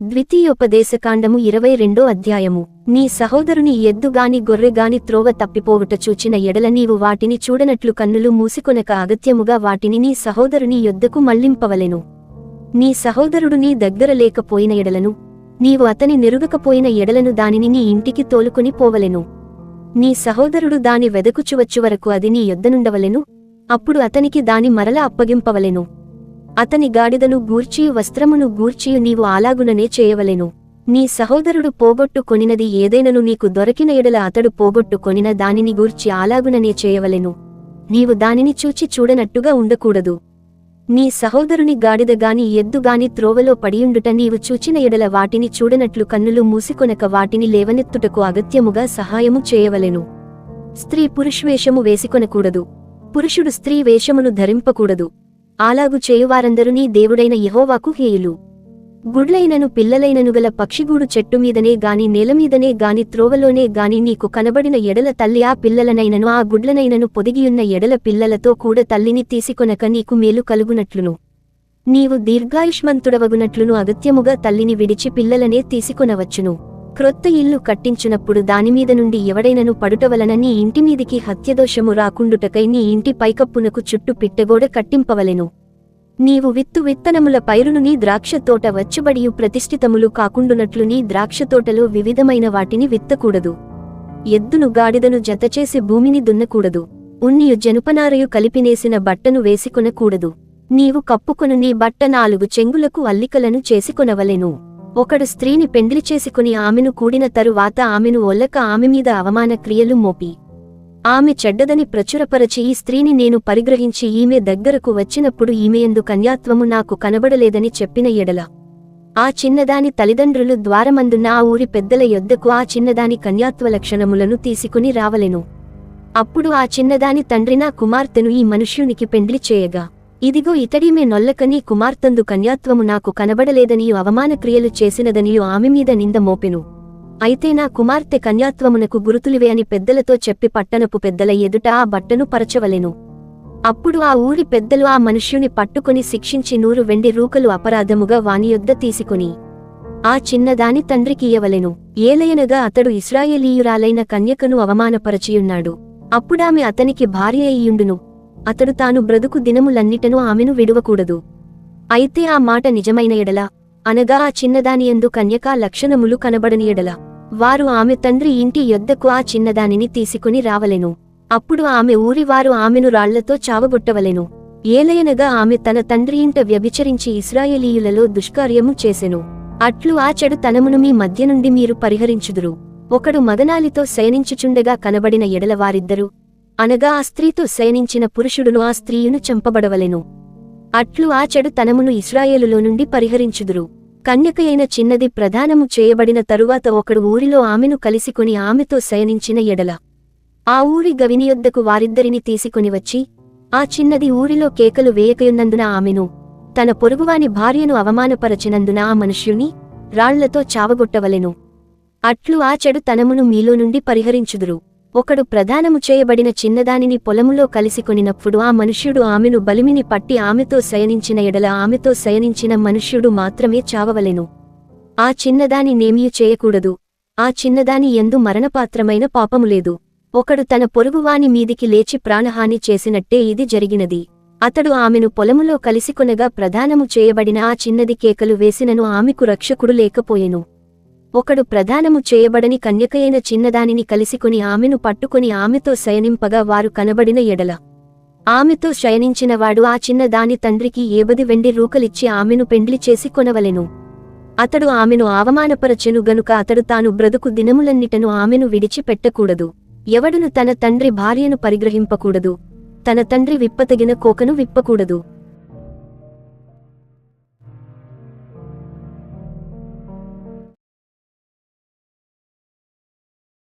ద్వితీయోపదేశకాండము ఇరవై రెండో అధ్యాయము. నీ సహోదరుని ఎద్దుగాని గొర్రెగాని త్రోవ తప్పిపోవుట చూచిన ఎడల నీవు వాటిని చూడనట్లు కన్నులు మూసికొనక అగత్యముగా వాటిని నీ సహోదరుని యొద్దకు మళ్ళింపవలెను నీ సహోదరుడు నీ దగ్గర లేకపోయిన ఎడలను నీవు అతని నెరుగకపోయిన ఎడలను దానిని నీ ఇంటికి తోలుకుని పోవలెను. నీ సహోదరుడు దాని వెదకుచువచ్చు వరకు అది నీ యొద్దనుండవలెను అప్పుడు అతనికి దాని మరల అప్పగింపవలెను. అతని గాడిదను గూర్చి వస్త్రమును గూర్చి నీవు అలాగుననే చేయవలెను. నీ సహోదరుడు పోగొట్టుకొనినది ఏదైనను నీకు దొరికిన ఎడల అతడు పోగొట్టుకొనిన దానిని గూర్చి అలాగుననే చేయవలెను. నీవు దానిని చూచి చూడనట్టుగా ఉండకూడదు. నీ సహోదరుని గాడిదగాని ఎద్దుగాని త్రోవలో పడియుండుట నీవు చూచిన ఎడల వాటిని చూడనట్లు కన్నులు మూసికొనక వాటిని లేవనెత్తుటకు అగత్యముగా సహాయము చేయవలెను. స్త్రీ పురుషవేషము వేసికొనకూడదు. పురుషుడు స్త్రీ వేషమును ధరింపకూడదు. అలాగు చేయువారందరూ నీ దేవుడైన యహోవాకు హేయులు. గుడ్లైనను పిల్లలైనను గల పక్షిగూడు చెట్టుమీదనే గాని నేలమీదనే గాని త్రోవలోనే గాని నీకు కనబడిన ఎడల తల్లి ఆ పిల్లలనైనను ఆ గుడ్లనైనను పొదిగియున్న ఎడల పిల్లలతో కూడా తల్లిని తీసికొనక నీకు మేలు కలుగునట్లును. నీవు దీర్ఘాయుష్మంతుడవగునట్లును అగత్యముగా తల్లిని విడిచి పిల్లలనే తీసుకొనవచ్చును. క్రొత్త ఇల్లు కట్టించునప్పుడు దానిమీద నుండి ఎవడైనను పడుట వలన నీ ఇంటిమీదికి హత్యదోషము రాకుండుటకై నీ ఇంటి పైకప్పునకు చుట్టు పిట్టగోడ కట్టింపవలెను. నీవు విత్తు విత్తనముల పైరును నీ ద్రాక్షతోట వచ్చుబడియు ప్రతిష్ఠితములు కాకుండునట్లు నీ ద్రాక్షతోటలో వివిధమైన వాటిని విత్తకూడదు. ఎద్దును గాడిదను జతచేసి భూమిని దున్నకూడదు. ఉన్నియు జనుపనారయు కలిపినేసిన బట్టను వేసికొనకూడదు. నీవు కప్పుకొను నీ బట్ట నాలుగు చెంగులకు అల్లికలను చేసికొనవలెను. ఒకడు స్త్రీని పెండ్లి చేసుకుని ఆమెను కూడిన తరువాత ఆమెను ఒల్లక ఆమె మీద అవమాన క్రియలు మోపి. ఆమె చెడ్డదని ప్రచురపరచి ఈ స్త్రీని నేను పరిగ్రహించి ఈమె దగ్గరకు వచ్చినప్పుడు ఈమెయందు కన్యాత్వము నాకు కనబడలేదని చెప్పిన ఎడల. ఆ చిన్నదాని తల్లిదండ్రులు ద్వారమందున్న ఆ ఊరి పెద్దల యొద్దకు ఆ చిన్నదాని కన్యాత్వ లక్షణములను తీసుకుని రావలెను. అప్పుడు ఆ చిన్నదాని తండ్రి నా కుమార్తెను ఈ మనుష్యునికి పెండ్లి చేయగా. ఇదిగో ఇతడీమే నొల్లకని కుమార్తెందు కన్యాత్వము నాకు కనబడలేదనియు అవమాన క్రియలు చేసినదనియు ఆమె మీద నింద మోపెను. అయితే నా కుమార్తె కన్యాత్వమునకు గురుతులివే అని పెద్దలతో చెప్పి పట్టణపు పెద్దల ఎదుట ఆ బట్టను పరచవలెను. అప్పుడు ఆ ఊరి పెద్దలు ఆ మనుష్యుని పట్టుకుని శిక్షించి నూరు వెండి రూకలు అపరాధముగా వానియొద్ద తీసుకుని ఆ చిన్నదాని తండ్రికియ్యవలెను ఏలయనగా అతడు ఇస్రాయేలీయురాలైన కన్యకను అవమానపరచియున్నాడు. అప్పుడామె అతనికి భార్య అయ్యుండును. అతడు తాను బ్రతుకు దినములన్నిటను ఆమెను విడువకూడదు. అయితే ఆ మాట నిజమైన ఎడల. అనగా ఆ చిన్నదానియందు కన్యకా లక్షణములు కనబడని ఎడల. వారు ఆమె తండ్రి ఇంటి యొద్దకు ఆ చిన్నదానిని తీసుకుని రావలెను. అప్పుడు ఆమె ఊరివారు ఆమెను రాళ్ళతో చావగొట్టవలెను. ఏలయనగా ఆమె తన తండ్రి ఇంట వ్యభిచరించి ఇస్రాయేలీయులలో దుష్కార్యము చేసెను. అట్లు ఆ చెడు తనమును మీ మధ్య నుండి మీరు పరిహరించుదురు. ఒకడు మదనాలితో శయనించుచుండగా కనబడిన ఎడల వారిద్దరూ అనగా ఆ స్త్రీతో శయనించిన పురుషుడును ఆ స్త్రీయును చంపబడవలెను. అట్లు ఆ చెడు తనమును ఇస్రాయేలులో నుండి పరిహరించుదురు. కన్యకయైన చిన్నది ప్రధానము చేయబడిన తరువాత ఒకడు ఊరిలో ఆమెను కలిసికొని ఆమెతో శయనించిన ఎడల. ఆ ఊరి గవినియొద్దకు వారిద్దరిని తీసుకొని వచ్చి ఆ చిన్నది ఊరిలో కేకలు వేయకయున్నందున ఆమెను తన పొరుగువాని భార్యను అవమానపరచినందున ఆ మనుష్యుని రాళ్ళతో చావగొట్టవలెను. అట్లు ఆ చెడు తనమును మీలో నుండి పరిహరించుదురు. ఒకడు ప్రధానము చేయబడిన చిన్నదానిని పొలములో కలిసికొనినప్పుడు ఆ మనుష్యుడు ఆమెను బలిమిని పట్టి ఆమెతో శయనించిన ఎడల ఆమెతో శయనించిన మనుష్యుడు మాత్రమే చావవలెను. ఆ చిన్నదాని నేమియు చేయకూడదు. ఆ చిన్నదాని ఎందు మరణపాత్రమైన పాపములేదు ఒకడు తన పొరుగువాని మీదికి లేచి ప్రాణహాని చేసినట్టే ఇది జరిగినది. అతడు ఆమెను పొలములో కలిసికొనగా ప్రధానము చేయబడిన ఆ చిన్నది కేకలు వేసినను ఆమెకు రక్షకుడు లేకపోయెను. ఒకడు ప్రధానము చేయబడని కన్యకయైన చిన్నదానిని కలిసికొని ఆమెను పట్టుకుని ఆమెతో శయనింపగా వారు కనబడిన ఎడల. ఆమెతో శయనించినవాడు ఆ చిన్నదాని తండ్రికి ఏబది వెండి రూకలిచ్చి ఆమెను పెండ్లి చేసి కొనవలెను. అతడు ఆమెను అవమానపరచెను గనుక అతడు తాను బ్రతుకు దినములన్నిటను ఆమెను విడిచిపెట్టకూడదు. ఎవడును తన తండ్రి భార్యను పరిగ్రహింపకూడదు. తన తండ్రి విప్పతగిన కోకను విప్పకూడదు.